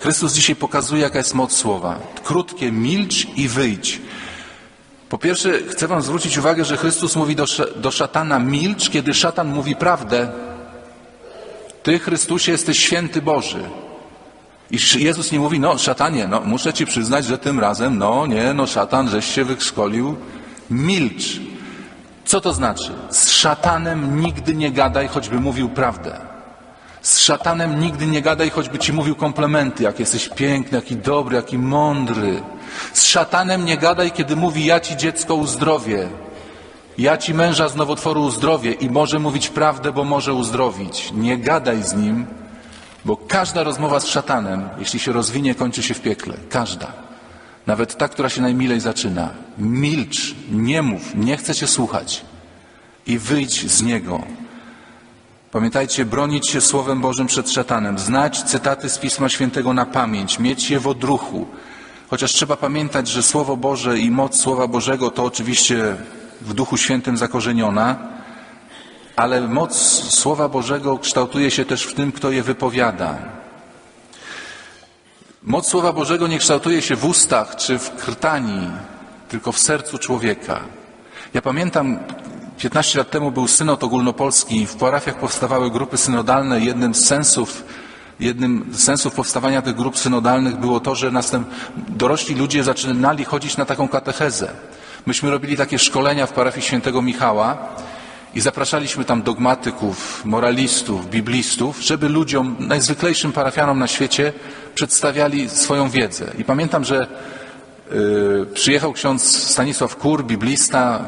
Chrystus dzisiaj pokazuje, jaka jest moc słowa. Krótkie, milcz i wyjdź. Po pierwsze, chcę Wam zwrócić uwagę, że Chrystus mówi do, do szatana milcz, kiedy szatan mówi prawdę. Ty, Chrystusie, jesteś święty Boży. I Jezus nie mówi, no szatanie, no muszę Ci przyznać, że tym razem, no nie, no szatan, żeś się wyszkolił. Milcz. Co to znaczy? Z szatanem nigdy nie gadaj, choćby mówił prawdę. Z szatanem nigdy nie gadaj, choćby ci mówił komplementy, jak jesteś piękny, jaki dobry, jaki mądry. Z szatanem nie gadaj, kiedy mówi ja ci dziecko uzdrowię. Ja ci męża z nowotworu uzdrowię i może mówić prawdę, bo może uzdrowić. Nie gadaj z nim, bo każda rozmowa z szatanem, jeśli się rozwinie, kończy się w piekle. Każda. Nawet ta, która się najmilej zaczyna. Milcz, nie mów, nie chcę cię słuchać. I wyjdź z niego. Pamiętajcie, bronić się Słowem Bożym przed szatanem, znać cytaty z Pisma Świętego na pamięć, mieć je w odruchu. Chociaż trzeba pamiętać, że Słowo Boże i moc Słowa Bożego to oczywiście w Duchu Świętym zakorzeniona, ale moc Słowa Bożego kształtuje się też w tym, kto je wypowiada. Moc Słowa Bożego nie kształtuje się w ustach czy w krtani, tylko w sercu człowieka. Ja pamiętam, 15 lat temu był synod ogólnopolski, w parafiach powstawały grupy synodalne. Jednym z sensów, jednym z sensów powstawania tych grup synodalnych było to, że następ, dorośli ludzie zaczynali chodzić na taką katechezę. Myśmy robili takie szkolenia w parafii świętego Michała i zapraszaliśmy tam dogmatyków, moralistów, biblistów, żeby ludziom, najzwyklejszym parafianom na świecie przedstawiali swoją wiedzę. I pamiętam, że yy, przyjechał ksiądz Stanisław Kur, biblista,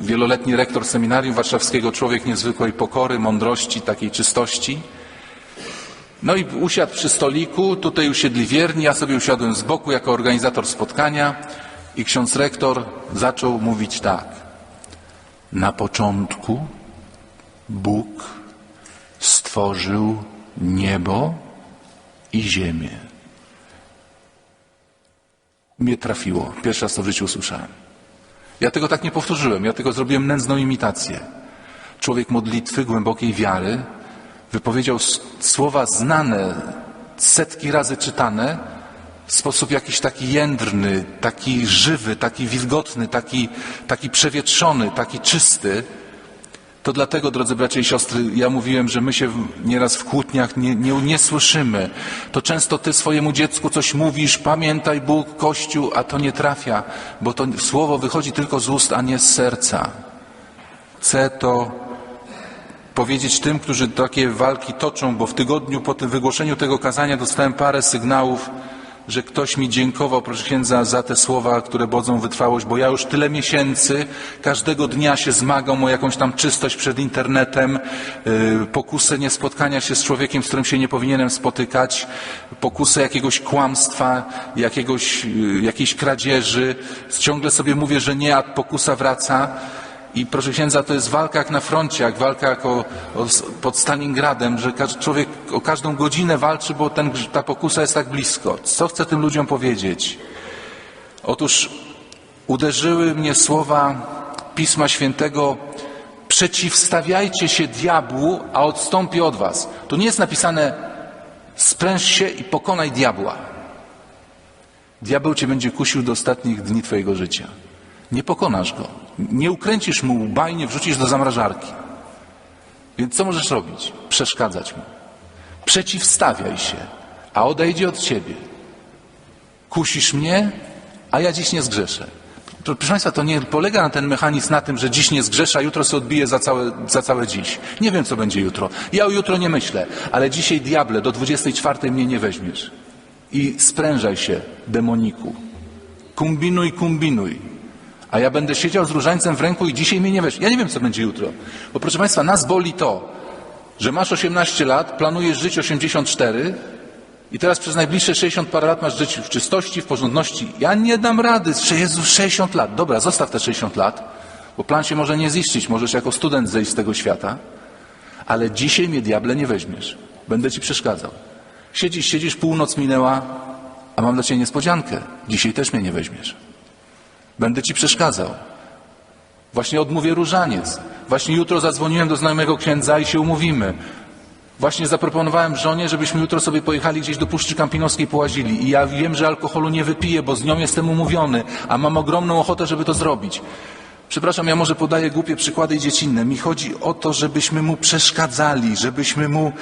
wieloletni rektor seminarium warszawskiego, człowiek niezwykłej pokory, mądrości, takiej czystości. No i usiadł przy stoliku, tutaj usiedli wierni, ja sobie usiadłem z boku jako organizator spotkania i ksiądz rektor zaczął mówić tak. Na początku Bóg stworzył niebo i ziemię. Mnie trafiło. Pierwszy raz to w życiu usłyszałem. Ja tego tak nie powtórzyłem, ja tego zrobiłem nędzną imitację. Człowiek modlitwy, głębokiej wiary wypowiedział słowa znane, setki razy czytane, w sposób jakiś taki jędrny, taki żywy, taki wilgotny, taki, taki przewietrzony, taki czysty. To dlatego, drodzy bracia i siostry, ja mówiłem, że my się nieraz w kłótniach nie, nie, nie słyszymy. To często ty swojemu dziecku coś mówisz, pamiętaj Bóg, Kościół, a to nie trafia, bo to słowo wychodzi tylko z ust, a nie z serca. Chcę to powiedzieć tym, którzy takie walki toczą, bo w tygodniu po tym wygłoszeniu tego kazania dostałem parę sygnałów, że ktoś mi dziękował, proszę księdza, za te słowa, które bodzą wytrwałość, bo ja już tyle miesięcy, każdego dnia się zmagam o jakąś tam czystość przed internetem, yy, pokusę niespotkania się z człowiekiem, z którym się nie powinienem spotykać, pokusę jakiegoś kłamstwa, jakiegoś, yy, jakiejś kradzieży. Ciągle sobie mówię, że nie, a pokusa wraca. I proszę księdza, to jest walka jak na froncie, jak walka jak o, o, pod Stalingradem, że człowiek o każdą godzinę walczy, bo ten, ta pokusa jest tak blisko. Co chcę tym ludziom powiedzieć? Otóż uderzyły mnie słowa Pisma Świętego przeciwstawiajcie się diabłu, a odstąpi od was. Tu nie jest napisane spręż się i pokonaj diabła. Diabeł cię będzie kusił do ostatnich dni twojego życia. Nie pokonasz go. Nie ukręcisz mu łba i nie wrzucisz do zamrażarki. Więc co możesz robić? Przeszkadzać mu. Przeciwstawiaj się, a odejdzie od ciebie. Kusisz mnie, a ja dziś nie zgrzeszę. Proszę Państwa, to nie polega na ten mechanizm na tym, że dziś nie zgrzeszę, a jutro sobie odbiję za całe, za całe dziś. Nie wiem, co będzie jutro. Ja o jutro nie myślę, ale dzisiaj, diable, do 24 mnie nie weźmiesz. I sprężaj się, demoniku. Kumbinuj, kumbinuj. A ja będę siedział z różańcem w ręku i dzisiaj mnie nie weźmie. Ja nie wiem, co będzie jutro. Bo proszę Państwa, nas boli to, że masz 18 lat, planujesz żyć 84 i teraz przez najbliższe 60 parę lat masz żyć w czystości, w porządności. Ja nie dam rady. Jezus, 60 lat. Dobra, zostaw te 60 lat, bo plan się może nie ziścić. Możesz jako student zejść z tego świata. Ale dzisiaj mnie, diable, nie weźmiesz. Będę ci przeszkadzał. Siedzisz, siedzisz, północ minęła, a mam dla ciebie niespodziankę. Dzisiaj też mnie nie weźmiesz. Będę ci przeszkadzał. Właśnie odmówię różaniec. Właśnie jutro zadzwoniłem do znajomego księdza i się umówimy. Właśnie zaproponowałem żonie, żebyśmy jutro sobie pojechali gdzieś do Puszczy Kampinoskiej połazili. I ja wiem, że alkoholu nie wypiję, bo z nią jestem umówiony, a mam ogromną ochotę, żeby to zrobić. Przepraszam, ja może podaję głupie przykłady dziecinne. Mi chodzi o to, żebyśmy mu przeszkadzali, żebyśmy mu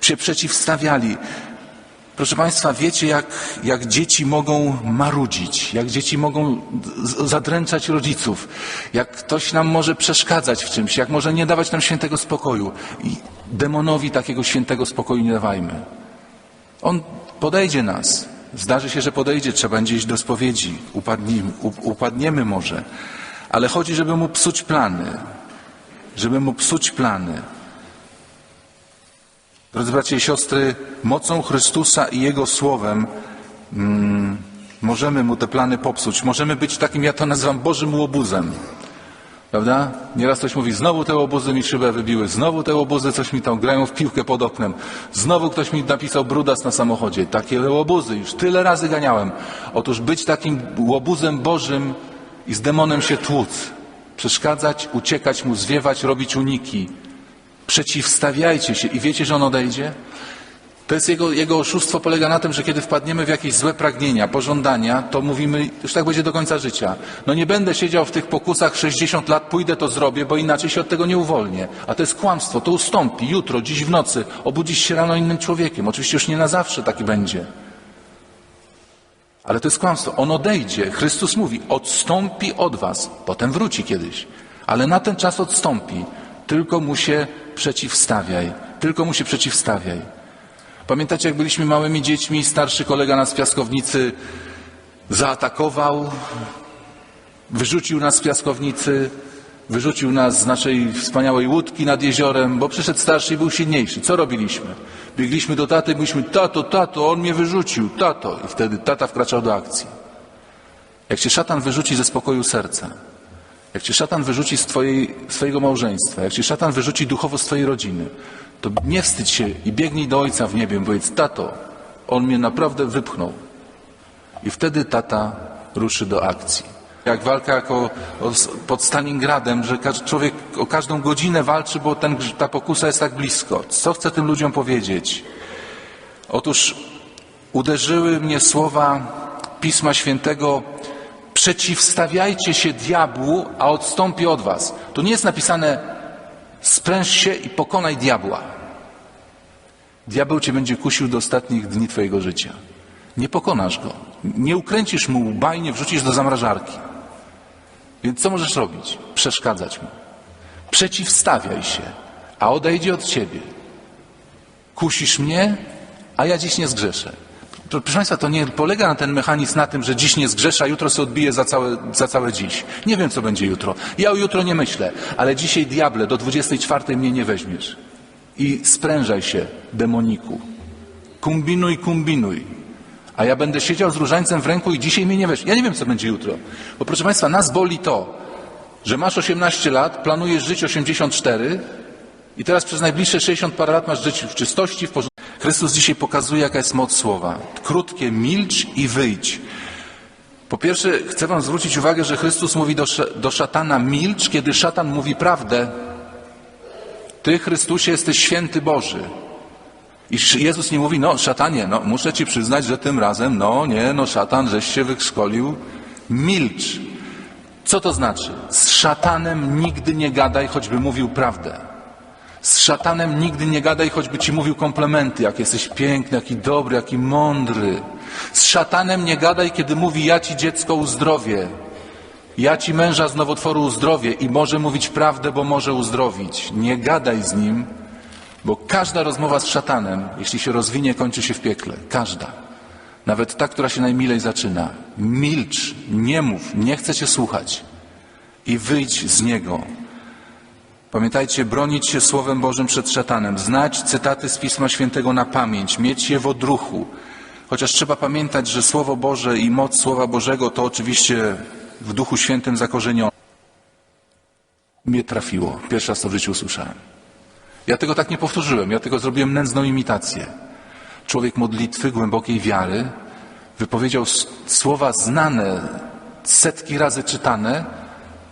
się przeciwstawiali. Proszę Państwa, wiecie, jak, jak dzieci mogą marudzić, jak dzieci mogą zadręczać rodziców, jak ktoś nam może przeszkadzać w czymś, jak może nie dawać nam świętego spokoju. I demonowi takiego świętego spokoju nie dawajmy. On podejdzie nas. Zdarzy się, że podejdzie, trzeba będzie iść do spowiedzi. Upadniemy, upadniemy może. Ale chodzi, żeby mu psuć plany. Żeby mu psuć plany. Drodzy bracia i siostry, mocą Chrystusa i Jego Słowem mm, możemy mu te plany popsuć. Możemy być takim, ja to nazywam Bożym łobuzem. Prawda? Nieraz ktoś mówi, znowu te łobuzy mi szybę wybiły, znowu te łobuzy coś mi tam grają w piłkę pod oknem, znowu ktoś mi napisał brudas na samochodzie. Takie łobuzy, już tyle razy ganiałem. Otóż być takim łobuzem Bożym i z demonem się tłuc. Przeszkadzać, uciekać mu, zwiewać, robić uniki. Przeciwstawiajcie się i wiecie, że on odejdzie? To jest jego, jego oszustwo polega na tym, że kiedy wpadniemy w jakieś złe pragnienia, pożądania, to mówimy, już tak będzie do końca życia. No nie będę siedział w tych pokusach 60 lat, pójdę to zrobię, bo inaczej się od tego nie uwolnię. A to jest kłamstwo, to ustąpi jutro, dziś w nocy, obudzisz się rano innym człowiekiem. Oczywiście już nie na zawsze taki będzie. Ale to jest kłamstwo. On odejdzie. Chrystus mówi, odstąpi od was. Potem wróci kiedyś. Ale na ten czas odstąpi. Tylko mu się przeciwstawiaj. Tylko mu się przeciwstawiaj. Pamiętacie, jak byliśmy małymi dziećmi, starszy kolega nas w piaskownicy zaatakował, wyrzucił nas z piaskownicy, wyrzucił nas z naszej wspaniałej łódki nad jeziorem, bo przyszedł starszy i był silniejszy. Co robiliśmy? Biegliśmy do taty i mówiliśmy, tato, tato, on mnie wyrzucił, tato. I wtedy tata wkraczał do akcji. Jak cię szatan wyrzuci ze spokoju serca, jak cię szatan wyrzuci z twojej, swojego małżeństwa, jak cię szatan wyrzuci duchowo z twojej rodziny, to nie wstydź się i biegnij do ojca w niebie i powiedz, tato, on mnie naprawdę wypchnął. I wtedy tata ruszy do akcji. Jak walka jako pod Stalingradem, że człowiek o każdą godzinę walczy, bo ten, ta pokusa jest tak blisko. Co chcę tym ludziom powiedzieć? Otóż uderzyły mnie słowa Pisma Świętego przeciwstawiajcie się diabłu, a odstąpi od was. Tu nie jest napisane spręż się i pokonaj diabła. Diabeł cię będzie kusił do ostatnich dni twojego życia. Nie pokonasz go. Nie ukręcisz mu łba i nie wrzucisz do zamrażarki. Więc co możesz robić? Przeszkadzać mu. Przeciwstawiaj się, a odejdzie od ciebie. Kusisz mnie, a ja dziś nie zgrzeszę. To, Proszę Państwa, to nie polega na ten mechanizm na tym, że dziś nie zgrzeszę, a jutro sobie odbiję za całe, za całe dziś. Nie wiem, co będzie jutro. Ja o jutro nie myślę, ale dzisiaj, diable, do 24 mnie nie weźmiesz. I sprężaj się, demoniku. Kombinuj, kombinuj. A ja będę siedział z różańcem w ręku i dzisiaj mnie nie weźmie. Ja nie wiem, co będzie jutro. Bo proszę Państwa, nas boli to, że masz 18 lat, planujesz żyć 84 i teraz przez najbliższe 60 parę lat masz żyć w czystości, w porządku. Chrystus dzisiaj pokazuje, jaka jest moc słowa. Krótkie, milcz i wyjdź. Po pierwsze, chcę Wam zwrócić uwagę, że Chrystus mówi do, do szatana milcz, kiedy szatan mówi prawdę. Ty, Chrystusie, jesteś święty Boży. I Jezus nie mówi, no szatanie, no muszę Ci przyznać, że tym razem, no nie, no szatan, żeś się wyszkolił. Milcz. Co to znaczy? Z szatanem nigdy nie gadaj, choćby mówił prawdę. Z szatanem nigdy nie gadaj, choćby ci mówił komplementy, jak jesteś piękny, jaki dobry, jaki mądry. Z szatanem nie gadaj, kiedy mówi ja ci dziecko uzdrowię. Ja ci męża z nowotworu uzdrowię i może mówić prawdę, bo może uzdrowić. Nie gadaj z nim, bo każda rozmowa z szatanem, jeśli się rozwinie, kończy się w piekle. Każda. Nawet ta, która się najmilej zaczyna. Milcz, nie mów, nie chcę cię słuchać. I wyjdź z niego. Pamiętajcie, bronić się Słowem Bożym przed szatanem, znać cytaty z Pisma Świętego na pamięć, mieć je w odruchu. Chociaż trzeba pamiętać, że Słowo Boże i moc Słowa Bożego to oczywiście w Duchu Świętym zakorzenione. Mnie trafiło. Pierwszy raz to w życiu usłyszałem. Ja tego tak nie powtórzyłem, ja tego zrobiłem nędzną imitację. Człowiek modlitwy, głębokiej wiary wypowiedział słowa znane, setki razy czytane,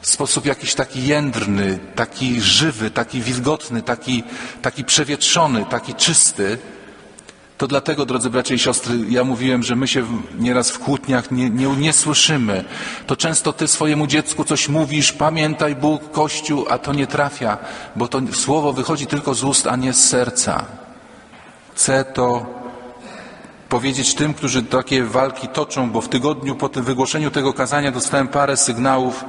w sposób jakiś taki jędrny, taki żywy, taki wilgotny, taki, taki przewietrzony, taki czysty, to dlatego, drodzy bracia i siostry, ja mówiłem, że my się nieraz w kłótniach nie, nie, nie słyszymy. To często ty swojemu dziecku coś mówisz, pamiętaj Bóg, Kościół, a to nie trafia, bo to słowo wychodzi tylko z ust, a nie z serca. Chcę to powiedzieć tym, którzy takie walki toczą, bo w tygodniu po tym wygłoszeniu tego kazania dostałem parę sygnałów,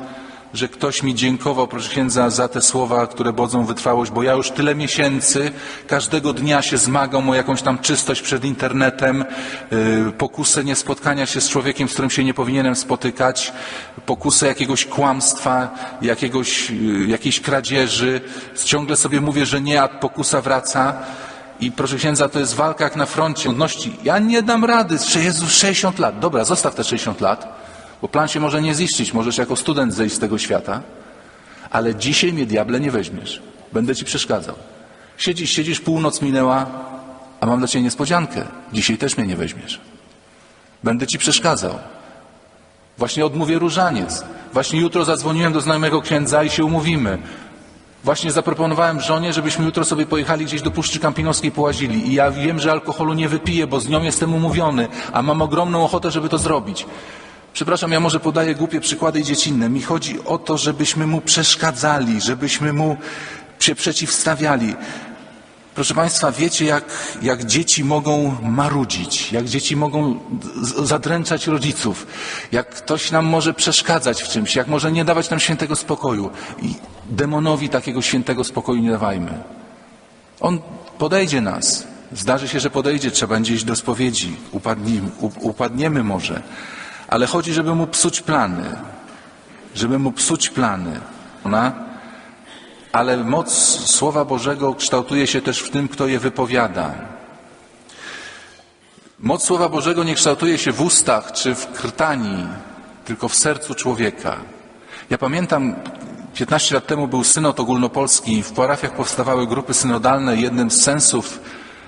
że ktoś mi dziękował, proszę księdza, za te słowa, które bodzą wytrwałość, bo ja już tyle miesięcy, każdego dnia się zmagam o jakąś tam czystość przed internetem, yy, pokusę niespotkania się z człowiekiem, z którym się nie powinienem spotykać, pokusę jakiegoś kłamstwa, jakiegoś, yy, jakiejś kradzieży. Ciągle sobie mówię, że nie, a pokusa wraca. I proszę księdza, to jest walka jak na froncie. Ja nie dam rady, Jezus 60 lat. Dobra, zostaw te 60 lat, bo plan się może nie ziścić. Możesz jako student zejść z tego świata, ale dzisiaj mnie diable nie weźmiesz. Będę ci przeszkadzał. Siedzisz, siedzisz, północ minęła, a mam dla ciebie niespodziankę. Dzisiaj też mnie nie weźmiesz. Będę ci przeszkadzał. Właśnie odmówię różaniec. Właśnie jutro zadzwoniłem do znajomego księdza i się umówimy. Właśnie zaproponowałem żonie, żebyśmy jutro sobie pojechali gdzieś do Puszczy Kampinoskiej połazili. I ja wiem, że alkoholu nie wypiję, bo z nią jestem umówiony, a mam ogromną ochotę, żeby to zrobić. Przepraszam, ja może podaję głupie przykłady dziecinne. Mi chodzi o to, żebyśmy mu przeszkadzali, żebyśmy mu się przeciwstawiali. Proszę Państwa, wiecie, jak, jak dzieci mogą marudzić, jak dzieci mogą zadręczać rodziców, jak ktoś nam może przeszkadzać w czymś, jak może nie dawać nam świętego spokoju. I demonowi takiego świętego spokoju nie dawajmy. On podejdzie nas. Zdarzy się, że podejdzie, trzeba będzie iść do spowiedzi. Upadniemy, u- upadniemy może. Ale chodzi, żeby mu psuć plany. Żeby mu psuć plany. Ona ale moc Słowa Bożego kształtuje się też w tym, kto je wypowiada. Moc Słowa Bożego nie kształtuje się w ustach czy w krtani, tylko w sercu człowieka. Ja pamiętam, 15 lat temu był synod ogólnopolski, w parafiach powstawały grupy synodalne. Jednym z sensów,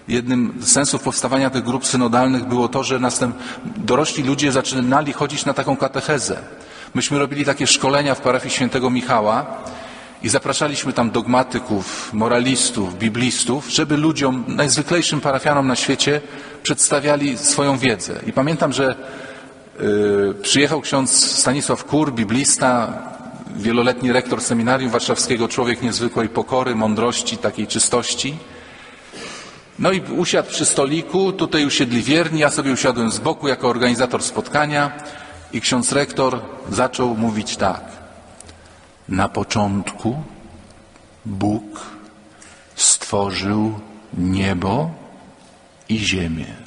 jednym z sensów powstawania tych grup synodalnych było to, że następ, dorośli ludzie zaczynali chodzić na taką katechezę. Myśmy robili takie szkolenia w parafii świętego Michała i zapraszaliśmy tam dogmatyków, moralistów, biblistów, żeby ludziom, najzwyklejszym parafianom na świecie przedstawiali swoją wiedzę. I pamiętam, że y, przyjechał ksiądz Stanisław Kur, biblista, wieloletni rektor seminarium warszawskiego, człowiek niezwykłej pokory, mądrości, takiej czystości. No i usiadł przy stoliku, tutaj usiedli wierni, ja sobie usiadłem z boku jako organizator spotkania i ksiądz rektor zaczął mówić tak. Na początku Bóg stworzył niebo i ziemię.